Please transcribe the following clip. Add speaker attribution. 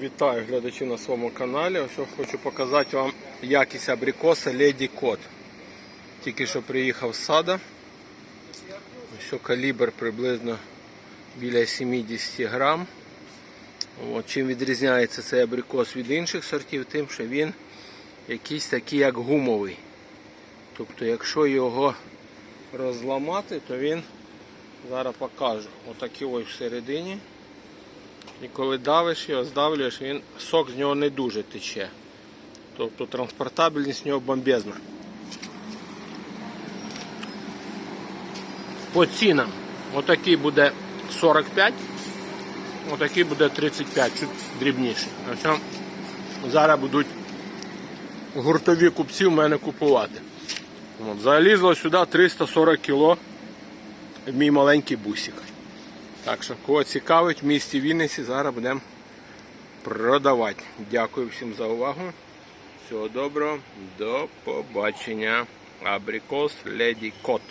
Speaker 1: Вітаю глядачів на своєму каналі. Ось хочу показати вам якість абрикоса Lady Cod. Тільки що приїхав з сада. Ось калібр приблизно біля 70 грам. От, чим відрізняється цей абрикос від інших сортів, тим, що він якийсь такий як гумовий. Тобто, якщо його розламати, то він зараз покажу. Отакий ось всередині. І коли давиш його, здавлюєш, він сок з нього не дуже тече. Тобто транспортабельність в нього бомбезна. По цінам. Отакий буде 45, отакий буде 35, чуть дрібніший. Ось зараз будуть гуртові купці в мене купувати. Залізло сюди 340 кг мій маленький бусик. Так що, кого цікавить, в місті Вінниці зараз будемо продавати. Дякую всім за увагу. Всього доброго, до побачення. Абрикос Леді Кот.